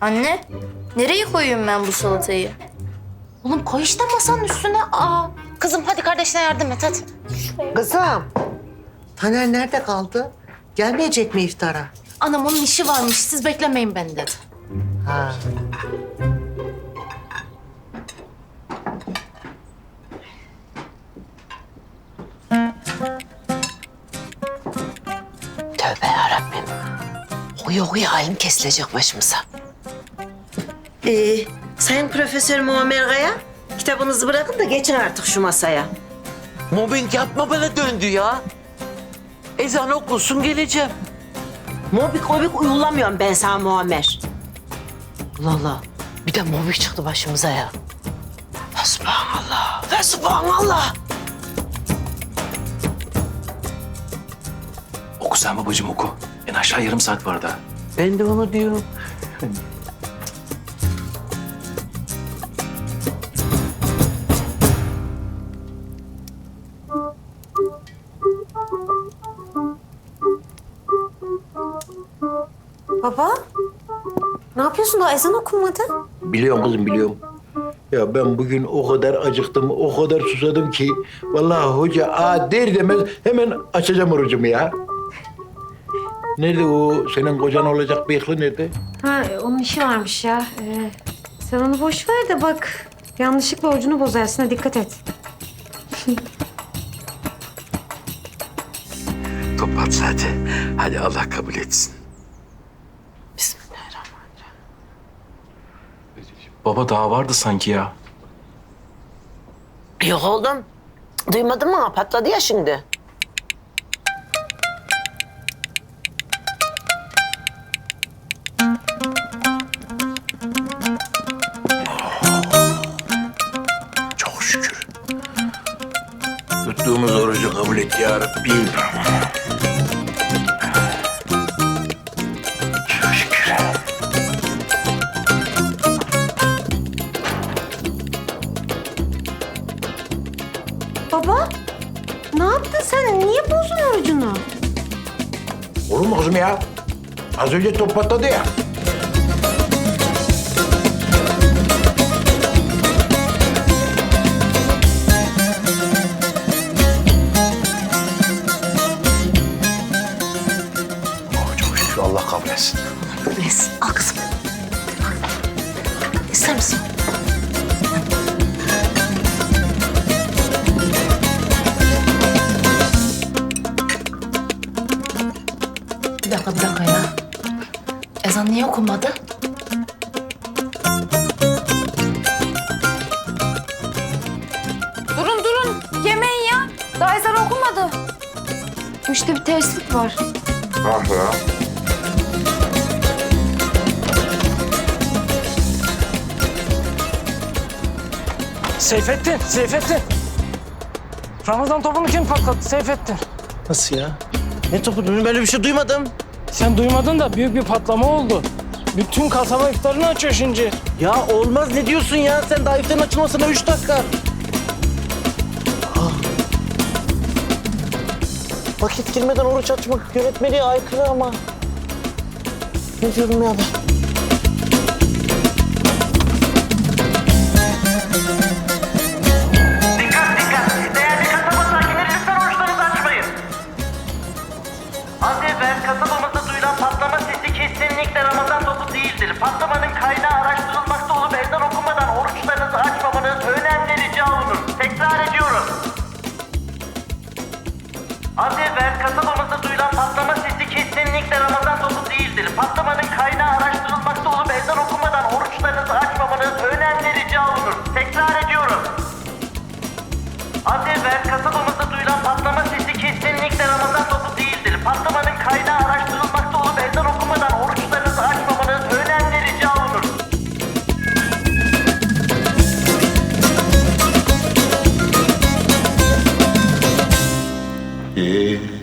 Anne, nereye koyayım ben bu salatayı? Oğlum koy işte masanın üstüne. Aa. Kızım hadi kardeşine yardım et hadi. Kızım, Taner nerede kaldı? Gelmeyecek mi iftara? Anam onun işi varmış siz beklemeyin beni dedi. Ha. Tövbe yarabbim. Huyu huyu halim kesilecek başımıza. Ee, Sayın Profesör Muammer Kaya, kitabınızı bırakın da geçin artık şu masaya. Mobbing yapma bana döndü ya. Ezan okunsun geleceğim. Mobik mobik uyulamıyorum ben sana Muammer. Allah Allah. Bir de mobbing çıktı başımıza ya. Hasbunallah. Ve subhanallah. Oku sen babacığım oku. En aşağı yarım saat var daha. Ben de onu diyorum. Baba, ne yapıyorsun? Daha ezan okunmadı. Biliyorum kızım biliyorum. Ya ben bugün o kadar acıktım, o kadar susadım ki... ...vallahi hoca aa der demez hemen açacağım orucumu ya. Nerede o senin kocan olacak bıyıklı nerede? Ha, onun işi varmış ya. Ee, sen onu boş ver de bak. Yanlışlıkla orucunu bozarsın. Ha, dikkat et. Topat zaten. Hadi Allah kabul etsin. Baba daha vardı sanki ya. Yok oğlum. Duymadın mı? Patladı ya şimdi. Çok şükür. Tuttuğumuz orucu kabul et ya Rabbim. Ne yaptın sen? Niye bozdun orucunu? Olur mu kızım ya? Az önce top patladı ya. Oh, çok şükür Allah kabul etsin. Neyse al kızım. İster misin? Niye okunmadı? Durun durun, yemeyin ya. Daha ezan okunmadı. Bu işte bir terslik var. Ah ya. Seyfettin, Seyfettin. Ramazan topunu kim patlattı Seyfettin? Nasıl ya? Ne topu? Ben böyle bir şey duymadım. Sen duymadın da büyük bir patlama oldu. Bütün kasaba iftarını açıyor şimdi. Ya olmaz ne diyorsun ya? Sen daha iftarın açılmasına üç dakika. Ah. Vakit girmeden oruç açmak yönetmeliğe aykırı ama. Ne diyorum ya ben? Kesinlikle Ramazan topu değildir. Patlamanın kaynağı araştırılmakta olup ezan okunmadan oruçlarınızı açmamanız önemli rica olunur. Tekrar ediyorum. Az evvel kasabamızda duyulan patlama sesi kesinlikle Ramazan topu değildir. Patlamanın kaynağı araştırılmakta olup ezan okunmadan oruçlarınızı açmamanız önemli rica olunur. Tekrar ediyorum. Az evvel kasabamızda duyulan patlama sesi kesinlikle Ramazan topu değildir. Patlamanın Yeah.